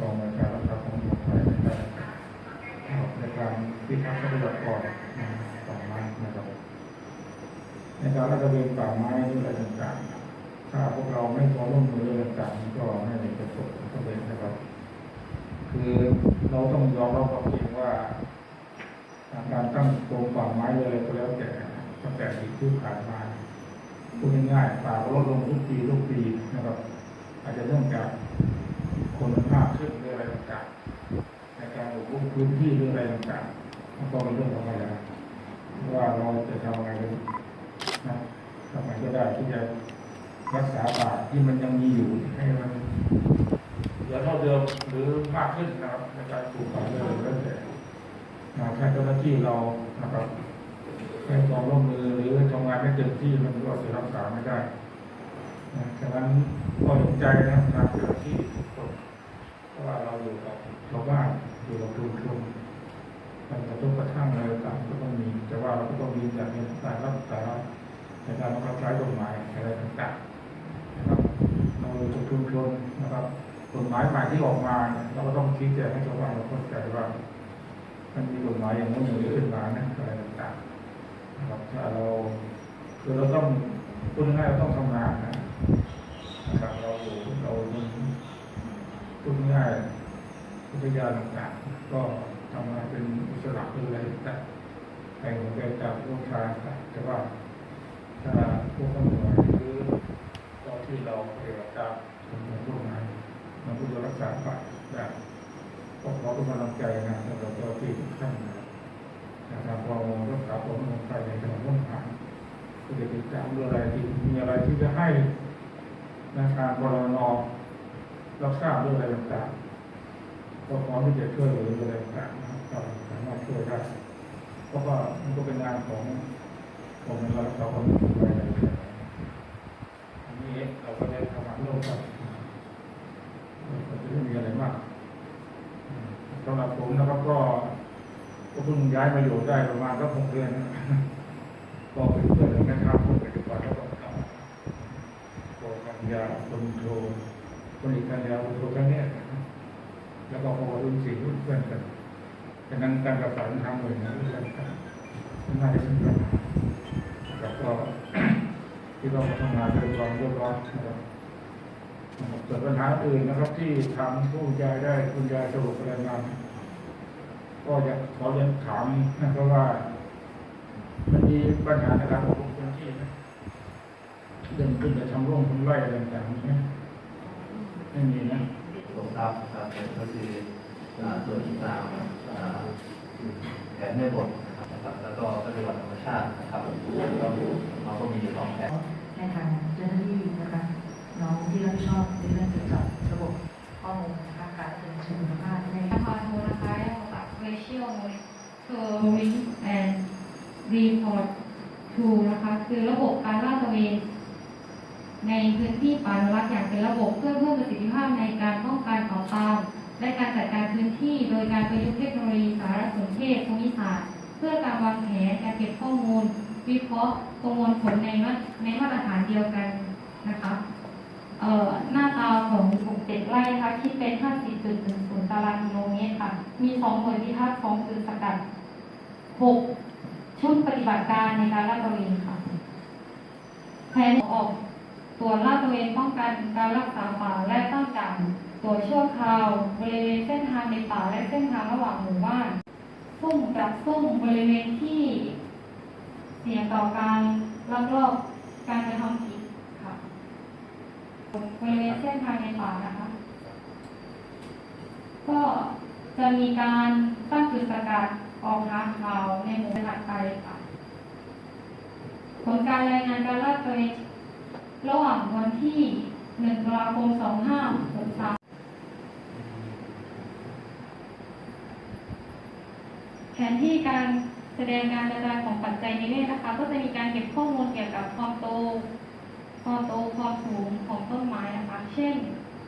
กองอาการรักษาความปลอดภัยในการในการพิทักษ์ทรัพยากรป่าไม้นะครับ ในการรักษาเวรป่าไม้อะไรต่างๆถ้าพวกเราไม่พอร่วมมืออะไรต่างๆก็ไม่ประสบความสำเร็จนะครับ คือเราต้องยอมรับความจริงว่าการตั้งกรมป่าไม้เลยก็แล้วแต่ตั้งแต่ปีที่ผ่านมาพูดง่ายๆป่าก็ลดลงทุกปีทุกปีนะครับ อาจจะเนื่องจาก คนมันมากขึ้นหรืออะไรต่างๆในการบุกรุกพื้นที่หรืออะไรต่างๆมันก็เป็นเรื่องธรรมดาว่าเราจะทำอะไรนะทำไงก็ได้ที่จะรักษาป่าที่มันยังมีอยู่ให้มันเหลือเท่าเดิมหรือมากขึ้นนะครับในการปลูกป่าเลยแล้วแต่นะแค่เจ้าหน้าที่เรานะครับให้ความร่วมมือหรือทำงานไม่เต็มที่มันก็จะรักษาไม่ได้ฉะนั้นก็เห็นใจนะทางเจ้าหน้าที่ทุกคน ว่าเราอยู่กับชาวบ้านอยู่กับชุมชนมันกระทบกระทั่งอะไรต่างก็ต้องมี แต่ว่าเราก็ต้องมีจากในการรักษาในการบังคับใช้กฎหมายอะไรต่างๆนะครับเราอยู่กับชุมชนนะครับกฎหมายใหม่ที่ออกมาเนี่ยเราก็ต้องชี้แจงให้ชาวบ้านเราเข้าใจว่า มันมีกฎหมายอย่างนู้นอย่างนี้ขึ้นมานะอะไรต่างๆนะครับถ้าเราคือเราต้องพูดง่ายเราต้องทำงานนะ นะครับเราอยู่เราพูดง่ายๆวิ ทยาต่างๆ ก็ทำงานเป็นอิสระเป็นอะไรแต่ใครหัวใจจากพวกชายต่าแต่ว่าถ้าพวกตำรวจหรือเจ้าที่เราปฏิบัติตามกฎหมายพวกนั้นมันก็จะรักษาป่าได้ก็ขอเป็นกำลังใจนะสำหรับเจ้าที่ทุกท่านนะครับนะครับพอรักษาความมั่นคงในจังหวัดมุกดาหารก็จะติดตามเรื่อะไรที่มีอะไรที่จะให้นาคารบบรนรับทราบเรื่องอะไรต่างๆ ก็พร้อมที่จะช่วยเหลือเรื่ออะไรต่างๆนะครับเราสามารถช่วยได้เพราะว่ามันก็เป็นงานของของเราเราคนไปไหนอันนี้เราก็ได้ทำงานร่วมกันก็จะไม่มีอะไรมากสำหรับผมนะครับก็ก็เพิ่งย้ายมาอยู่ได้ประมาณก็หกเดือนนะก็เป็นเพื่อนกันนะครับผมปัจจุบันแล้วก็ทำ โปรกัญญาคนโทคนอีกกัญญาคนโทกันเนี่ย แล้วก็พอรุ่นสี่รุ่นเพื่อนกันดังนั้นการประสานทางหน่วยงานเรื่องกันน่าจะเป็นปัญหาแล้วก็ที่เราทำงานโดยความเรียบร้อยนะครับส่วนปัญหาอื่นนะครับ ที่ทางผู้ยายได้คุณยายสรุปรายงานก็อยากขอเรียนถามนะเพราะว่า มันมีปัญหาในการควบคุมพื้นที่นะเรื่องขึ้นจะทำร่วงทำไร่อะไรต่างๆไหมไม่มีนะตรงครับครับก็คือ ส่วนที่ตามแผนไม่หมดนะครับแล้วก็ปฏิบัติธรรมชาตินะครับก็เราก็มีสองแผนในฐานะเจ้าหน้าที่นะคะน้องที่รับผิดชอบในเรื่องเกี่ยวกับระบบข้อมูลนะคะการเตือนสุขภาพใน Upon modify of ratio monitoring and report to นะคะคือระบบการลาดตระเวนในพื้นที่ป่าอนุรักษ์อย่างเป็นระบบเพื่อเพิ่มประสิทธิภาพในการป้องกันต่อตาม และการจัดการพื้นที่โดยการประยุกต์เทคโนโลยีสารสนเทศภูมิศาสตร์ เพื่อการวางแผนการเก็บข้อมูล วิเคราะห์ประมวลผลในมาในมาตรฐานเดียวกันนะคะเอ่อหน้าตาของกลุ่มเจ็ดไร่นะคะคิดเป็น50.10 ตารางกิโลเมตรค่ะ มี2หน่วยพิทักษ์2จุดสกัด 6 ชุดปฏิบัติการในการลาดตระเวนค่ะแผนออกตรวจลาดตระเวนป้องกันการรักษาป่าและตั้งด่าน ตรวจชั่วคราวบริเวณเส้นทางในป่าและเส้นทางระหว่างหมู่บ้านซุ่มจับซุ่มบริเวณที่เสี่ยงต่อการลักลอบการกระทำผิดค่ะบริเวณเส้นทางในป่านะคะ ก็จะมีการตั้งจุดสกัดออกหาข่าวในหมู่ถัดไปค่ะผลการรายงานการลาดตระเวนระหว่างวันที่1ตุลาคม2563 แผนที่การแสดงการกระจายของปัจจัยนิเวศนะคะ ก็จะมีการเก็บข้อมูลเกี่ยวกับความโตความโตความสูงของต้นไม้นะคะ เช่น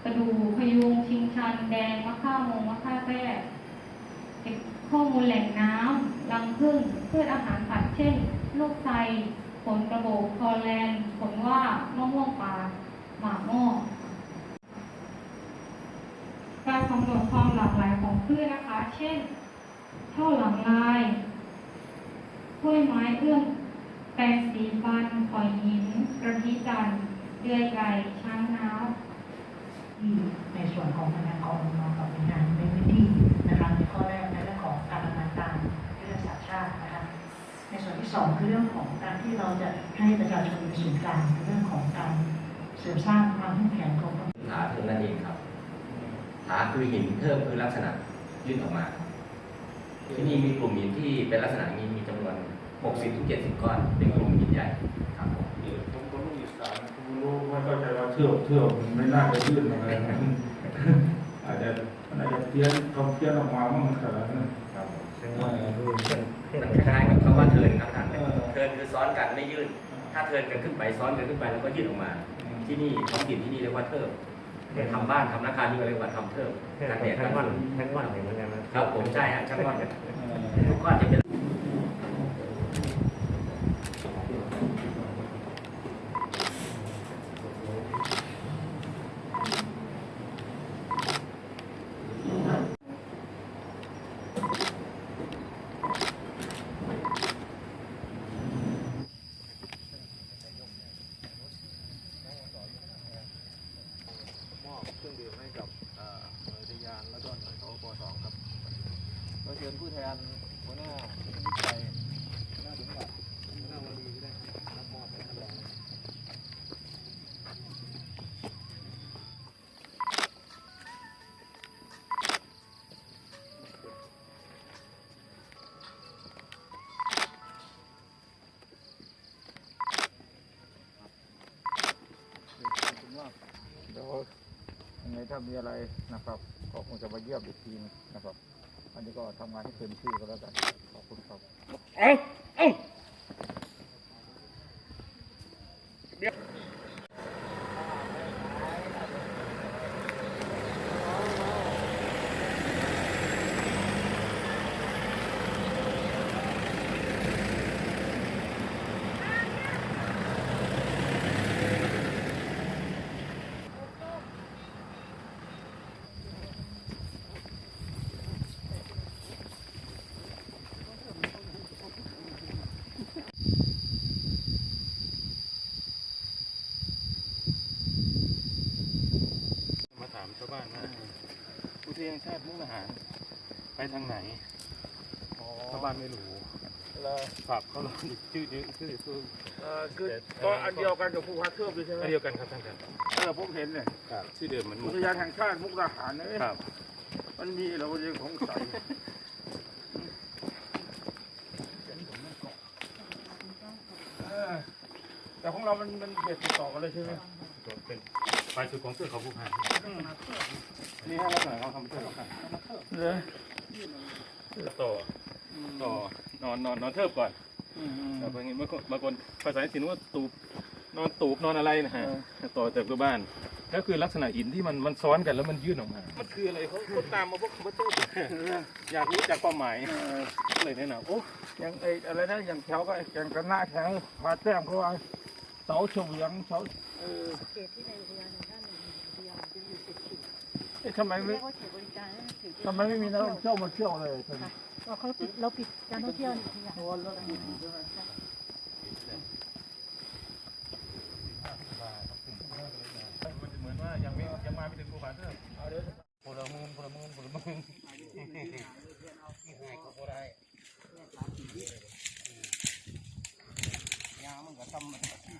กระดูพยุงชิงชัน แดงมะข่ามงมะข่าแต้เก็บข้อมูลแหล่งน้ำรังผึ้งพืชอาหารสัตว์เช่น ลูกไทรผลกระโบกคอแลนผลว่ามะม่วงป่าหมาหม้อกำหนดความหลากหลายของพืชนะคะ เช่น เท่าหลังลายกล้วยไม้เอื้องแปลงสีฟันหอยหิน กระพีจันทร์เดือยไก่ ช้างน้าวที่ในส่วนของคณะกรมกับหน่วยงานในพื้นที่นะคะในข้อแรกในเรื่องของการดำเนินการยุทธศาสตร์ชาตินะคะในส่วนที่สองคือเรื่องของการที่เราจะให้ประชาชนเป็นศูนย์กลางในเรื่องของการเสริมสร้างความเข้มแข็งของฐานคือนั่นเองครับฐานคือหินเพิ่มคือลักษณะยื่นออกมา ที่นี่มีกลุ่มหินที่เป็นลักษณะนี้มีจำนวน 60ถึง70 ก้อน เป็นกลุ่มหินใหญ่ครับผมผมก็รู้อีสานผมรู้ไม่เข้าใจว่าเทือกเทือกมันไม่น่าจะยื่นอะไรนะอาจจะมันอาจจะเพี้ยนเขาเพี้ยนออกมาว่ามันขนาดนั้นครับผมเออมันคล้ายๆกับคำว่าเทิร์นครับท่านเออเทิร์นคือซ้อนกันไม่ยื่น ถ้าเทิร์นกันขึ้นไปซ้อนกันขึ้นไปแล้วก็ยื่นออกมา ที่นี่ท้องถิ่นที่นี่เรียกว่าเทิ ร์นทำบ้านทำนาคาที่เรียกว่าทำเทิร์นการแดดการฝนทั้งวันเหมือนกันนะครับผมใช่ฮะช่างก้อนเออทุกก้อนจะเป็น มอบเครื่องดื่มให้กับเอ่อหน่วยอุทยานแล้วก็หน่วยสปสองครับเราเชิญผู้แทนหัวหน้าวิจัยหัวหน้าสมบัติหัวหน้าวลีก็ได้รับมอบให้ท่านรองเดี๋ยวยังไงถ้ามีอะไรนะครับก็คงจะมาเยี่ยมอีกทีนะครับ อันนี้ก็ทำงานให้เต็มที่ก็แล้วกันขอบคุณครับมาถามชาวบ้านว่าอุท ยานชาติมุกดาหาร ไปทางไหนชาวบ้านไม่รู้ครับเขาลองชื่อนี้ชื่อชื่อเออคือก็อันเดียวกันกับภูพาเทือกเลยใช่ไหมอันเดียวกันครับท่านครับเออผมเห็นเนี่ยครับชื่อเดิมเหมือนหมอุดทยานแห่งชาติมุกดาหารเนี่ยครับ มันมีเรายังสงสัยเออแต่ของเรามันมันเด็ดติดต่อกันเลยใช่ไหมเป็น ปลายสุดของเสื้อเขาผู้พันนี่ให้เราหน่อยเราทำเพื่อเรากันเลยต่อต่อนอนนอนนอนเทิบก่อนแต่บางทีบางคนบางคนภาษาถิ่นว่าตูบนอนตูบนอนอะไรนะฮะต่อจากตัวบ้านก็คือลักษณะหินที่มันมันซ้อนกันแล้วมันยื่นออกมา มันคืออะไรเขาเขาตามมาพวกคอมพิวเตอร์อยากรู้จักความหมายก็เลยแนะนำโอ้อย่างไอ้อะไรนะอย่างแถวก็ไอ้แกงกันหน้าแถวผาแต้มเขาว่า เสาเฉวียงเสาเออเขตที่ในอุทยานแห่งชาติหนึ่งอุทยานจะอยู่ติดติดเอ๊ะทำไมไม่เรียกว่าเขตบริการนั่นคือทำไมไม่มีนักท่องเที่ยวมาเที่ยวเลยอนนี้เราเขาปิดเราปิดการท่องเที่ยวนอุทยานเพราะว่าเรื่องนี้ใช่ไหมเหมือนว่ายังไม่ยังมาไม่ถึงภูผาเทือกพลเมืองพลเมืองพลเมือง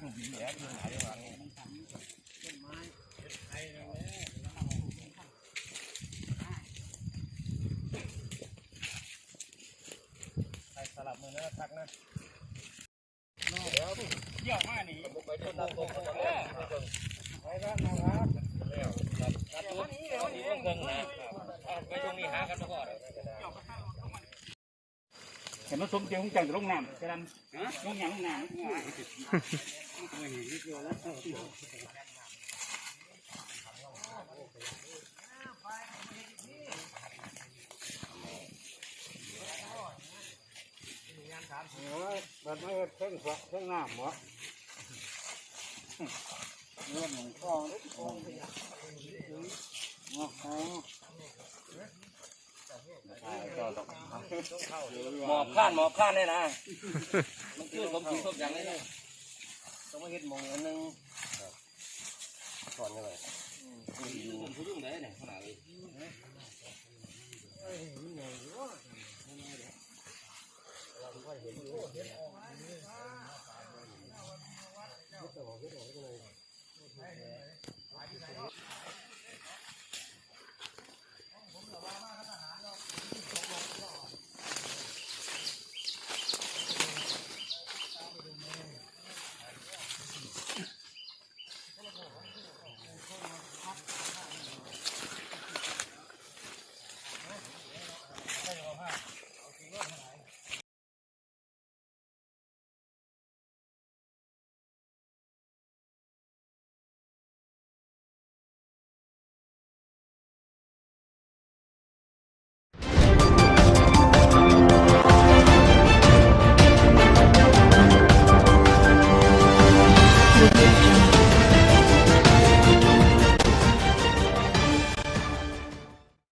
สลับมือนะตักนะเยี่ยมมากนี่ไปดูตามตรงไปแล้วนะครับเห็นมันสมเกียงจังจะลงน้ำจะดันลงอย่างลงน้ำ แบบไม่เพ่งฝักเพ่งน้ำวะเรื่องของคลองคลองหมอบข้านหมอบข้านได้นะ มันคือผมถึงทบอย่างนี้นะ ต้องมาเห็ดมองอันนึงถอนกันเลยผมพูดเรื่องไหนเนี่ยขนาดเลย